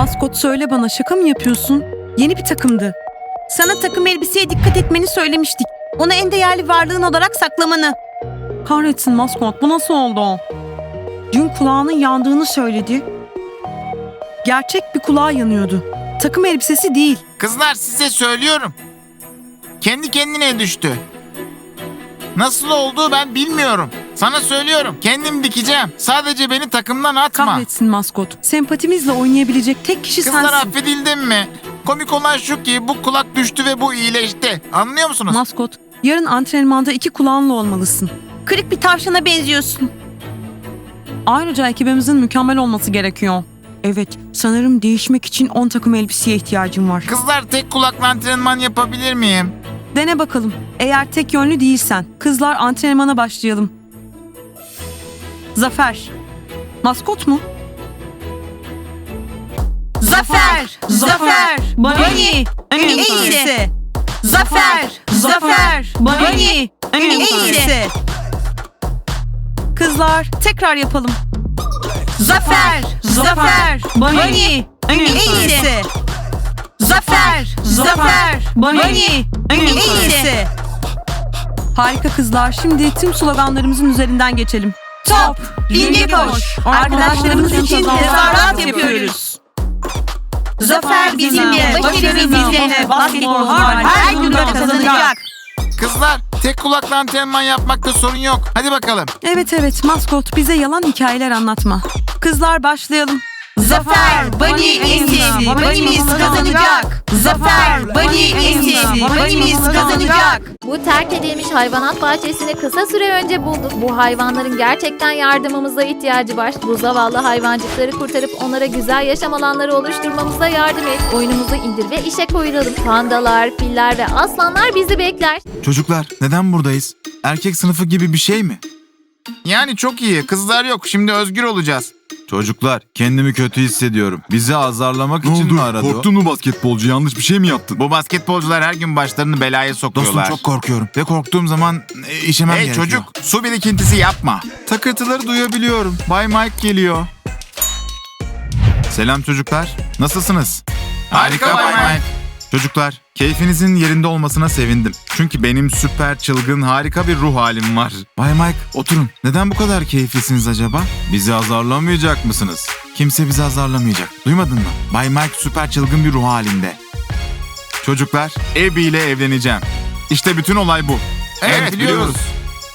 Maskot söyle bana şaka mı yapıyorsun? Yeni bir takımdı. Sana takım elbiseye dikkat etmeni söylemiştik. Onu en değerli varlığın olarak saklamanı. Kahretsin maskot bu nasıl oldu? Dün kulağının yandığını söyledi. Gerçek bir kulağı yanıyordu. Takım elbisesi değil. Kızlar size söylüyorum. Kendi kendine düştü. Nasıl olduğu ben bilmiyorum. Sana söylüyorum. Kendim dikeceğim. Sadece beni takımdan atma. Kahretsin maskot. Sempatimizle oynayabilecek tek kişi Kızlar sensin. affedildim mi? Komik olan şu ki bu kulak düştü ve bu iyileşti. Anlıyor musunuz? Maskot, yarın antrenmanda iki kulağınla olmalısın. Kırık bir tavşana benziyorsun. Ayrıca ekibimizin mükemmel olması gerekiyor. Evet, sanırım değişmek için 10 takım elbiseye ihtiyacım var. Kızlar tek kulakla antrenman yapabilir miyim? Dene bakalım. Eğer tek yönlü değilsen. Kızlar antrenmana başlayalım. Zafer. Maskot mu? Zafer! Zafer! Bunny! En iyisi! Zafer! Zafer! Bunny! En iyisi! Kızlar tekrar yapalım. Zafer! Zafer! Bunny! En iyisi! Zafer! Zafer! Bunny! En iyisi! Harika kızlar. Şimdi tüm sloganlarımızın üzerinden geçelim. Top! Ringe koş! Arkadaşlarımız için tezahürat yapıyoruz. Zafer bizimle, başarı bizimle, basketbol var, her gün kazanacak. Kızlar tek kulakla antrenman yapmakta sorun yok. Hadi bakalım. Evet evet maskot bize yalan hikayeler anlatma. Kızlar başlayalım. Zafer, Bunny iyisi, Bunny'miz kazanacak. Zafer, Bunny iyisi, Bunny'miz kazanacak. Bu terk edilmiş hayvanat bahçesini kısa süre önce bulduk. Bu hayvanların gerçekten yardımımıza ihtiyacı var. Bu zavallı hayvancıkları kurtarıp onlara güzel yaşam alanları oluşturmamıza yardım et. Oyunumuzu indir ve işe koyulalım. Pandalar, filler ve aslanlar bizi bekler. Çocuklar neden buradayız? Erkek sınıfı gibi bir şey mi? Yani çok iyi. Kızlar yok. Şimdi özgür olacağız. Çocuklar kendimi kötü hissediyorum. Bizi azarlamak için mi aradı o? mu basketbolcu? Yanlış bir şey mi yaptın? Bu basketbolcular her gün başlarını belaya Dostum sokuyorlar. çok korkuyorum. Ve korktuğum zaman e, işemem Hey gerekiyor. çocuk su birikintisi yapma. Takırtıları duyabiliyorum. Bay Mike geliyor. Selam çocuklar. Nasılsınız? Harika Bay Mike. Çocuklar, keyfinizin yerinde olmasına sevindim. Çünkü benim süper çılgın harika bir ruh halim var. Bay Mike, oturun. Neden bu kadar keyiflisiniz acaba? Bizi azarlamayacak mısınız? Kimse bizi azarlamayacak. Duymadın mı? Bay Mike süper çılgın bir ruh halinde. Çocuklar, Abby ile evleneceğim. İşte bütün olay bu. Evet, biliyoruz.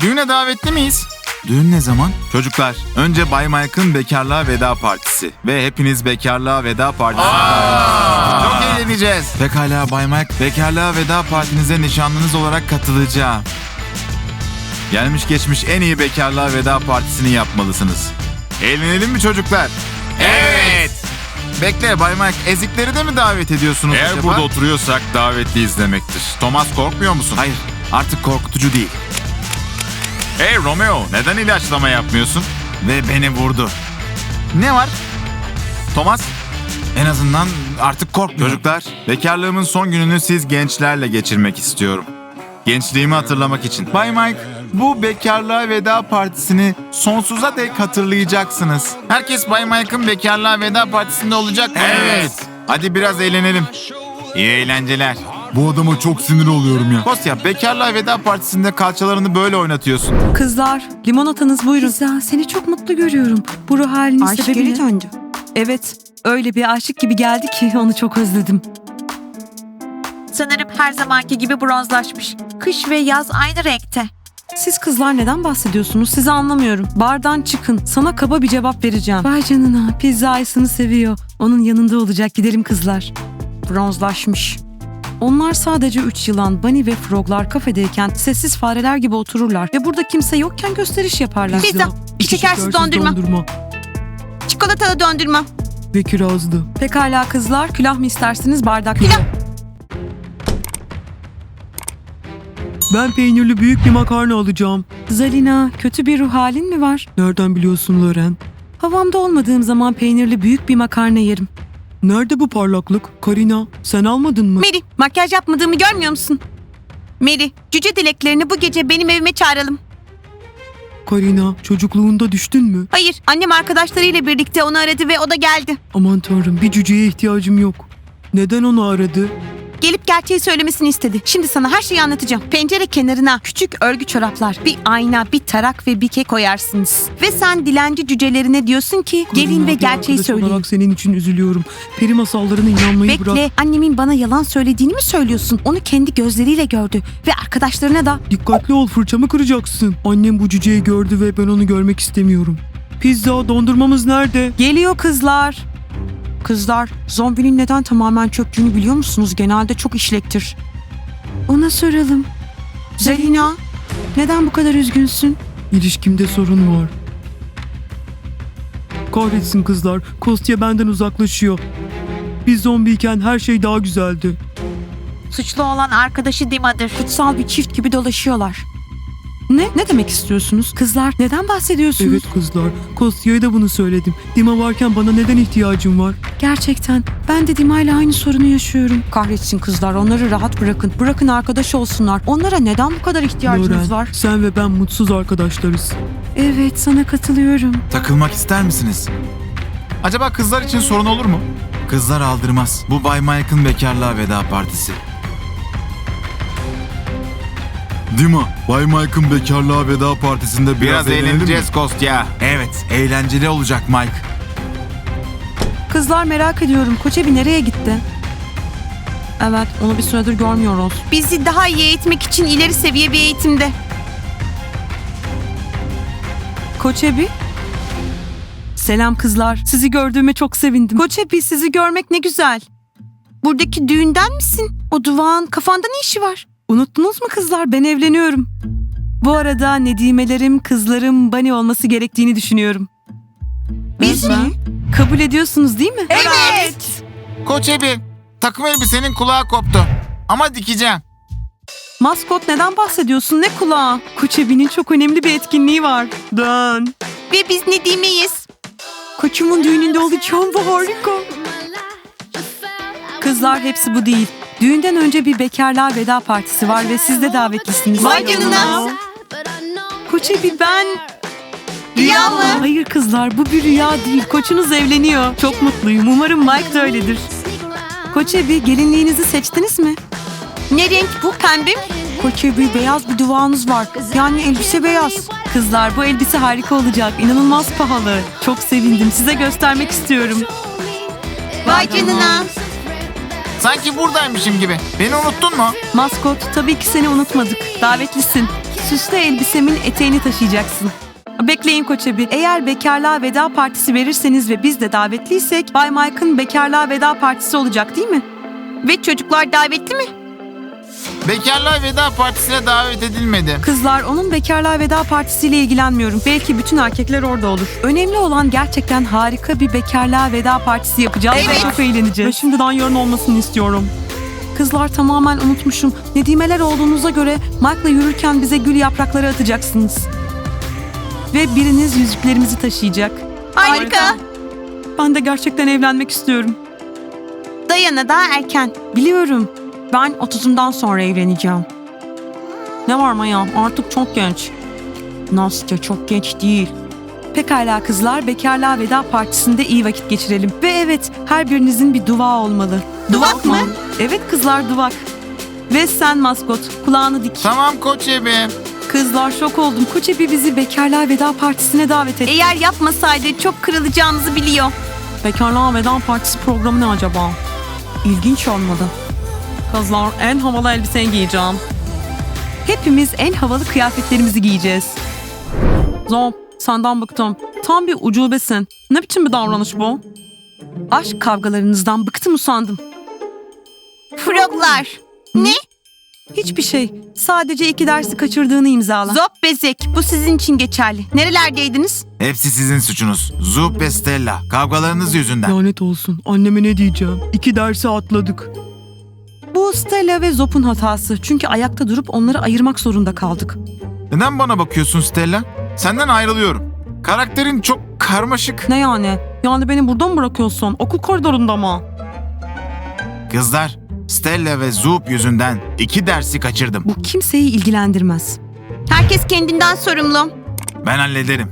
Düğüne davetli miyiz? Düğün ne zaman? Çocuklar, önce Bay Mike'ın bekarlığa veda partisi. Ve hepiniz bekarlığa veda partisine Çok eğleneceğiz. Pekala Bay Mike, bekarlığa veda partinize nişanlınız olarak katılacağım. Gelmiş geçmiş en iyi bekarlığa veda partisini yapmalısınız. Eğlenelim mi çocuklar? Evet. Bekle Bay Mike, ezikleri de mi davet ediyorsunuz Eğer acaba? burada oturuyorsak davetliyiz demektir. Thomas korkmuyor musun? Hayır, artık korkutucu değil. Hey Romeo neden ilaçlama yapmıyorsun? Ve beni vurdu. Ne var? Thomas, en azından artık korkmuyorum. Çocuklar, bekarlığımın son gününü siz gençlerle geçirmek istiyorum. Gençliğimi hatırlamak için. Bay Mike, bu bekarlığa veda partisini sonsuza dek hatırlayacaksınız. Herkes Bay Mike'ın bekarlığa veda partisinde olacak mı? Hadi biraz eğlenelim. İyi eğlenceler. Bu adama çok sinir oluyorum ya. Kostya, bekarlığa veda partisinde kalçalarını böyle oynatıyorsun. Kızlar, limonatanız buyurun. Pizza, seni çok mutlu görüyorum. Bu ruh halinin Aşk sebebi geri ne? döndü. Evet, öyle bir aşık gibi geldi ki onu çok özledim. Sanırım her zamanki gibi bronzlaşmış. Kış ve yaz aynı renkte. Siz kızlar neden bahsediyorsunuz? Sizi anlamıyorum. Bardan çıkın. Sana kaba bir cevap vereceğim. Vay canına. Pizza Ayısını seviyor. Onun yanında olacak. Gidelim kızlar. Bronzlaşmış. Onlar sadece üç yılan, Bunny ve Froglar kafedeyken sessiz fareler gibi otururlar ve burada kimse yokken gösteriş yaparlar. Pizza, şekersiz dondurma. Çikolatalı dondurma. ve kirazlı. Pekala kızlar, külah mı istersiniz bardak mı? Külah. Ben peynirli büyük bir makarna alacağım. Zalina, kötü bir ruh halin mi var? Nereden biliyorsun Loren? Havamda olmadığım zaman peynirli büyük bir makarna yerim. Nerede bu parlaklık? Karina, sen almadın mı? Mary, makyaj yapmadığımı görmüyor musun? Mary, cüce dileklerini bu gece benim evime çağıralım. Karina çocukluğunda düştün mü? Hayır, annem arkadaşlarıyla birlikte onu aradı ve o da geldi. Aman tanrım bir cüceye ihtiyacım yok. Neden onu aradı? Gelip gerçeği söylemesini istedi. Şimdi sana her şeyi anlatacağım. Pencere kenarına küçük örgü çoraplar, bir ayna, bir tarak ve bir kek koyarsınız. Ve sen dilenci cücelerine diyorsun ki gelin ve gerçeği söyleyin. olarak senin için üzülüyorum. Peri masallarına inanmayı Bekle, bırak. annemin bana yalan söylediğini mi söylüyorsun? Onu kendi gözleriyle gördü ve arkadaşlarına da Dikkatli ol fırçamı kıracaksın. Annem bu cüceyi gördü ve ben onu görmek istemiyorum. Pizza dondurmamız nerede? Geliyor kızlar. Kızlar, zombinin neden tamamen çöktüğünü biliyor musunuz? Genelde çok işlektir. Ona soralım. Zelina, neden bu kadar üzgünsün? İlişkimde sorun var. Kahretsin kızlar. Kostya benden uzaklaşıyor. Biz zombiyken her şey daha güzeldi. suçlu olan arkadaşı Dima'dır. Kutsal bir çift gibi dolaşıyorlar. Ne? Ne demek istiyorsunuz? Kızlar, neden bahsediyorsunuz? Evet kızlar. Kostya'ya da bunu söyledim. Dima varken bana neden ihtiyacım var? Gerçekten. Ben de Dima ile aynı sorunu yaşıyorum. Kahretsin kızlar, onları rahat bırakın. Bırakın arkadaş olsunlar. Onlara neden bu kadar ihtiyacınız Loren, var? sen ve ben mutsuz arkadaşlarız. Evet, sana katılıyorum. Takılmak ister misiniz? Acaba kızlar için sorun olur mu? Kızlar aldırmaz. Bu Bay Mike'ın bekarlığa veda partisi. Dima, Bay Mike'ın bekarlığa veda partisinde biraz, Biraz eğlenelim mi? eğleneceğiz Kostya. Evet, eğlenceli olacak Mike. Kızlar merak ediyorum. Koçebi nereye gitti? Evet, onu bir süredir görmüyoruz. Bizi daha iyi eğitmek için ileri seviye bir eğitimde. Koçebi? Selam kızlar. Sizi gördüğüme çok sevindim. Koçebi sizi görmek ne güzel. Buradaki düğünden misin? O duvağın kafanda ne işi var? Unuttunuz mu kızlar? Ben evleniyorum. Bu arada nedimelerim, kızlarım Bani olması gerektiğini düşünüyorum. Biz mi? Kabul ediyorsunuz değil mi? Evet. Koç Ebi, takım elbisenin kulağı koptu. Ama dikeceğim. Maskot neden bahsediyorsun? Ne kulağı? Koçebi'nin çok önemli bir etkinliği var. Dön. Ve biz Nedime'yiz. Koçumun düğününde olacağım bu harika. Kızlar hepsi bu değil. Düğünden önce bir bekarlığa veda partisi var ve siz de davetlisiniz. Vay canına. Koçebi ben... Rüya mı? Hayır kızlar bu bir rüya değil. Koçunuz evleniyor. Çok mutluyum. Umarım Mike de öyledir. Koçebi gelinliğinizi seçtiniz mi? Ne renk bu? Pembe mi? Koçebi beyaz bir duvağınız var. Yani elbise beyaz. Kızlar bu elbise harika olacak. İnanılmaz pahalı. Çok sevindim. Size göstermek istiyorum. Vay canına. Sanki buradaymışım gibi. Beni unuttun mu? Maskot tabii ki seni unutmadık. Davetlisin. Süslü elbisemin eteğini taşıyacaksın. Bekleyin Koçebi. Eğer bekarlığa veda partisi verirseniz ve biz de davetliysek Bay Mike'ın bekarlığa veda partisi olacak değil mi? Ve çocuklar davetli mi? Bekarlığa veda partisine davet edilmedi. Kızlar onun bekarlığa veda partisiyle ilgilenmiyorum. Belki bütün erkekler orada olur. Önemli olan gerçekten harika bir bekarlığa veda partisi yapacağız ve Evet. çok eğleneceğiz. Ve şimdiden yarın olmasını istiyorum. Kızlar tamamen unutmuşum. Nedimeler olduğunuza göre Mike'la yürürken bize gül yaprakları atacaksınız. Ve biriniz yüzüklerimizi taşıyacak. Harika. Ben de gerçekten evlenmek istiyorum. Dayana daha erken. Biliyorum. Ben 30'umdan sonra evleneceğim. Ne var Maya? Artık çok genç. Nastya çok genç değil. Pekala kızlar, bekarlığa veda partisinde iyi vakit geçirelim. Ve evet, her birinizin bir duvağı olmalı. Duvak mı? Evet kızlar, duvak. Ve sen maskot, kulağını dik. Tamam Koç Ebi. Kızlar şok oldum. Koçebi bizi bekarlığa veda partisine davet etti. Eğer yapmasaydı çok kırılacağımızı biliyor. Bekarlığa veda partisi programı ne acaba? İlginç olmadı. Kızlar en havalı elbiseyi giyeceğim. Hepimiz en havalı kıyafetlerimizi giyeceğiz. Zom, senden bıktım. Tam bir ucubesin. Ne biçim bir davranış bu? Aşk kavgalarınızdan bıktım usandım. Froglar. Ne? Hiçbir şey. Sadece iki dersi kaçırdığını imzala. Zop bezek. Bu sizin için geçerli. Nerelerdeydiniz? Hepsi sizin suçunuz. Zup ve Stella. Kavgalarınız yüzünden. Lanet olsun. Anneme ne diyeceğim? İki dersi atladık. Bu Stella ve Zop'un hatası. Çünkü ayakta durup onları ayırmak zorunda kaldık. Neden bana bakıyorsun Stella? Senden ayrılıyorum. Karakterin çok karmaşık. Ne yani? Yani beni burada mı bırakıyorsun? Okul koridorunda mı? Kızlar, Stella ve Zup yüzünden iki dersi kaçırdım. Bu kimseyi ilgilendirmez. Herkes kendinden sorumlu. Ben hallederim.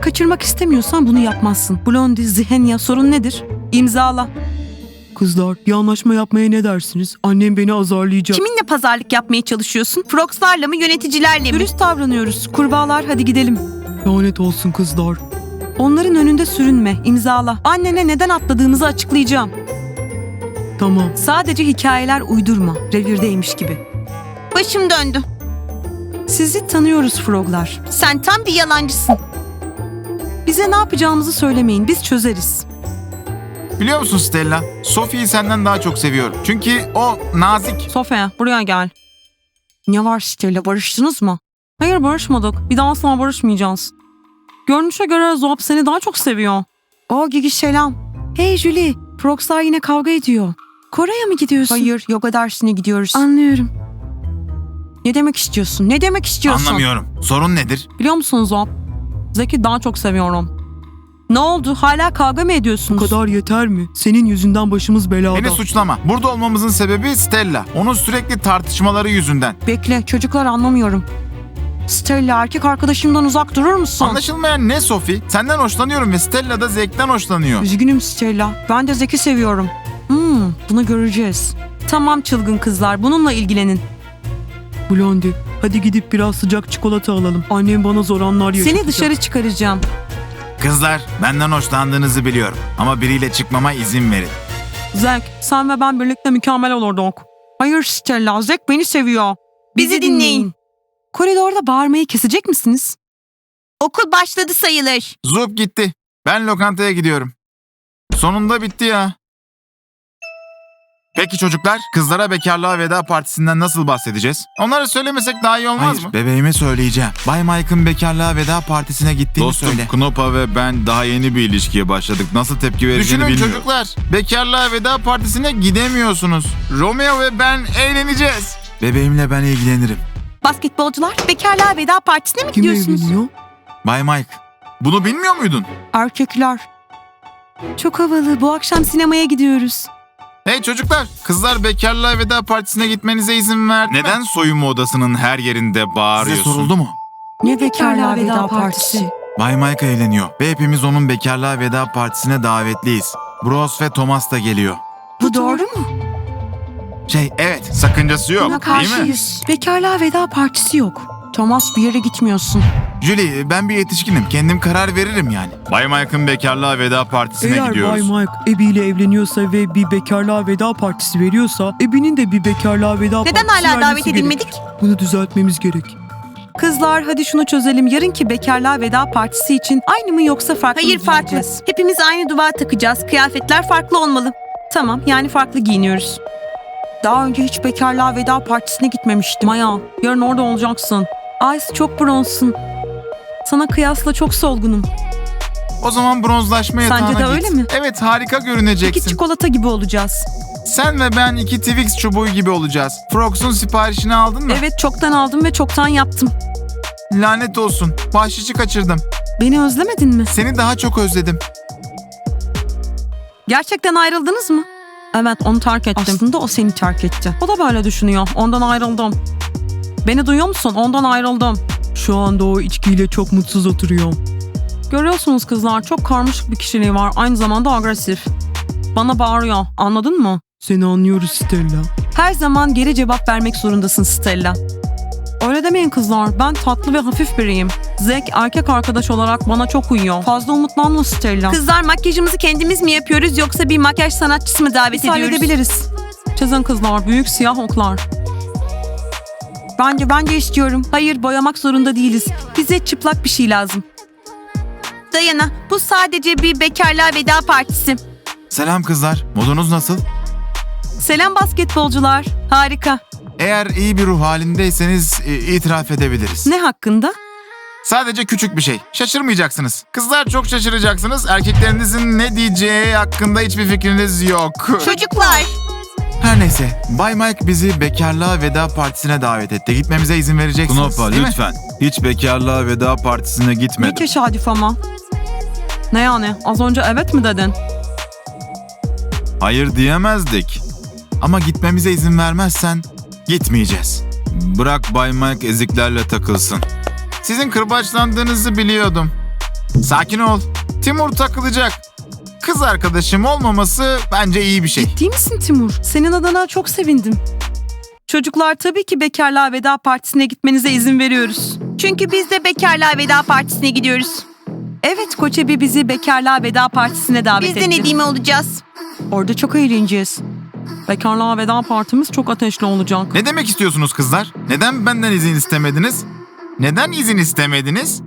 Kaçırmak istemiyorsan bunu yapmazsın. Blondie, Zihenya sorun nedir? İmzala. Kızlar bir anlaşma yapmaya ne dersiniz? Annem beni azarlayacak. Kiminle pazarlık yapmaya çalışıyorsun? Frogs'larla mı yöneticilerle mi? Dürüst davranıyoruz. Kurbağalar hadi gidelim. Lanet olsun kızlar. Onların önünde sürünme. İmzala. Annene neden atladığımızı açıklayacağım. Tamam. Sadece hikayeler uydurma. Revirdeymiş gibi. Başım döndü. Sizi tanıyoruz froglar. Sen tam bir yalancısın. Bize ne yapacağımızı söylemeyin. Biz çözeriz. Biliyor musun Stella? Sophie'yi senden daha çok seviyorum. Çünkü o nazik. Sofya buraya gel. Ne var Stella barıştınız mı? Hayır barışmadık. Bir daha asla barışmayacağız. Görünüşe göre Zop seni daha çok seviyor. O Gigi selam. Hey Julie. Frogslar yine kavga ediyor. Kore'ye mi gidiyorsun? Hayır yoga dersine gidiyoruz. Anlıyorum. Ne demek istiyorsun? Ne demek istiyorsun? Anlamıyorum. Sorun nedir? Biliyor musun Zop? Zeki daha çok seviyorum. Ne oldu? Hala kavga mı Bu ediyorsunuz? kadar yeter mi? Senin yüzünden başımız belada. Beni suçlama. Burada olmamızın sebebi Stella. Onun sürekli tartışmaları yüzünden. Bekle çocuklar anlamıyorum. Stella erkek arkadaşımdan uzak durur musun? Anlaşılmayan ne Sophie? Senden hoşlanıyorum ve Stella da Zek'ten hoşlanıyor. Üzgünüm Stella. Ben de Zeki seviyorum. Hmm, bunu göreceğiz. Tamam çılgın kızlar bununla ilgilenin. Blondie hadi gidip biraz sıcak çikolata alalım. Annem bana zor anlar yaşatacak. Seni dışarı çıkaracağım. Kızlar, benden hoşlandığınızı biliyorum. Ama biriyle çıkmama izin verin. Zek sen ve ben birlikte mükemmel olurduk. Hayır Stella Zek beni seviyor. Bizi dinleyin. Koridorda bağırmayı kesecek misiniz? Okul başladı sayılır. Zup gitti. Ben lokantaya gidiyorum. Sonunda bitti ya. Peki çocuklar, kızlara bekarlığa veda partisinden nasıl bahsedeceğiz? Onlara söylemesek daha iyi olmaz Hayır, mı? bebeğime söyleyeceğim. Bay Mike'ın bekarlığa veda partisine gittiğini Dostum söyle. Knopa ve ben daha yeni bir ilişkiye başladık. Nasıl tepki vereceğini Düşünün bilmiyorum. çocuklar, bekarlığa veda partisine gidemiyorsunuz. Romeo ve ben eğleneceğiz. Bebeğimle ben ilgilenirim. Basketbolcular bekarlığa veda partisine mi Kim gidiyorsunuz? Bay Mike, Bunu bilmiyor muydun? Erkekler. Çok havalı bu akşam sinemaya gidiyoruz. Hey çocuklar, kızlar bekarlığa veda partisine gitmenize izin verdi mi? neden soyunma odasının her yerinde Size bağırıyorsun? soruldu mu? Ne bekarlığa veda partisi? Bay Mike evleniyor ve hepimiz onun bekarlığa veda partisine davetliyiz. Bros ve Thomas da geliyor. Bu doğru mu? Şey, Evet, sakıncası yok Buna değil mi? karşıyız. Bekarlığa veda partisi yok. Thomas bir yere gitmiyorsun. Julie ben bir yetişkinim. Kendim karar veririm yani. Bay Mike'ın bekarlığa veda partisine Eğer gidiyoruz. Bay Mike Abby ile evleniyorsa ve bir bekarlığa veda partisi veriyorsa Abby'nin de bir bekarlığa veda Neden partisi hala davet vermesi gerek. edilmedik? Bunu düzeltmemiz gerek. Kızlar hadi şunu çözelim. Yarınki bekarlığa veda partisi için aynı mı yoksa farklı Hayır mı farklı. giyineceğiz? Hepimiz aynı duvar takacağız. Kıyafetler farklı olmalı. Tamam yani farklı giyiniyoruz. Daha önce hiç bekarlığa veda partisine gitmemiştim. Maya yarın orada olacaksın. Ice çok bronzsun. Sana kıyasla çok solgunum. O zaman bronzlaşma Sence yatağına de git. öyle mi? Evet harika İki görüneceksin. çikolata gibi olacağız. Sen ve ben iki Twix çubuğu gibi olacağız. Frogs'un siparişini aldın mı? Evet çoktan aldım ve çoktan yaptım. Lanet olsun. Bahşişi kaçırdım. Beni özlemedin mi? Seni daha çok özledim. Gerçekten ayrıldınız mı? Evet onu terk ettim. Aslında o seni terk etti. O da böyle düşünüyor. Ondan ayrıldım. Beni duyuyor musun? Ondan ayrıldım. Şu anda o içkiyle çok mutsuz oturuyor. Görüyorsunuz kızlar çok karmaşık bir kişiliği var. Aynı zamanda agresif. Bana bağırıyor. Anladın mı? Seni anlıyoruz Stella. Her zaman geri cevap vermek zorundasın Stella. Öyle demeyin kızlar. Ben tatlı ve hafif biriyim. Zek erkek arkadaş olarak bana çok uyuyor. Fazla umutlanma Stella. Kızlar makyajımızı kendimiz mi yapıyoruz yoksa bir makyaj sanatçısı mı davet ediyoruz? halledebiliriz. Çizin kızlar. Büyük siyah oklar. Bence ben de istiyorum. Hayır boyamak zorunda değiliz. Bize çıplak bir şey lazım. Dayana bu sadece bir bekarlığa veda partisi. Selam kızlar. Modunuz nasıl? Selam basketbolcular. Harika. Eğer iyi bir ruh halindeyseniz e, itiraf edebiliriz. Ne hakkında? Sadece küçük bir şey. Şaşırmayacaksınız. Kızlar çok şaşıracaksınız. Erkeklerinizin ne diyeceği hakkında hiçbir fikriniz yok. Çocuklar Her neyse. Bay Mike bizi bekarlığa veda partisine davet etti. Gitmemize izin vereceksiniz Knopa değil mi? lütfen. Hiç bekarlığa veda partisine Ne gitmedim. tesadüf ama. Ne yani? Az önce evet mi dedin? Hayır diyemezdik. Ama gitmemize izin vermezsen gitmeyeceğiz. Bırak Bay Mike eziklerle takılsın. Sizin kırbaçlandığınızı biliyordum. Sakin ol. Timur takılacak. Kız arkadaşım olmaması bence iyi bir şey. Ciddi misin Timur? Senin adına çok sevindim. Çocuklar tabii ki bekarlığa veda partisine gitmenize izin veriyoruz. Çünkü biz de bekarlığa veda partisine gidiyoruz. Evet Koçebi bizi bekarlığa veda partisine davet Biz de etti. Nedim'e olacağız. Orada çok eğleneceğiz. Bekarlığa veda partimiz çok ateşli olacak. Ne demek istiyorsunuz kızlar? Neden benden izin istemediniz? Neden izin istemediniz?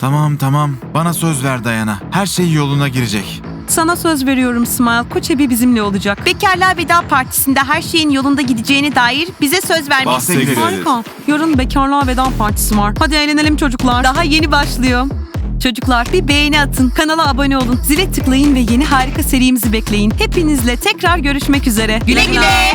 Tamam tamam. Bana söz ver Dayana. Her şey yoluna girecek. Sana söz veriyorum Smile. Koçebi bizimle olacak. Bekarlığa veda partisinde her şeyin yolunda gideceğine dair bize söz vermişsin. Bahse gireriz. Harika. Yarın bekarlığa veda partisi var. Hadi eğlenelim çocuklar. Daha yeni başlıyor. Çocuklar bir beğeni atın, kanala abone olun, zile tıklayın ve yeni harika serimizi bekleyin. Hepinizle tekrar görüşmek üzere. Güle güle.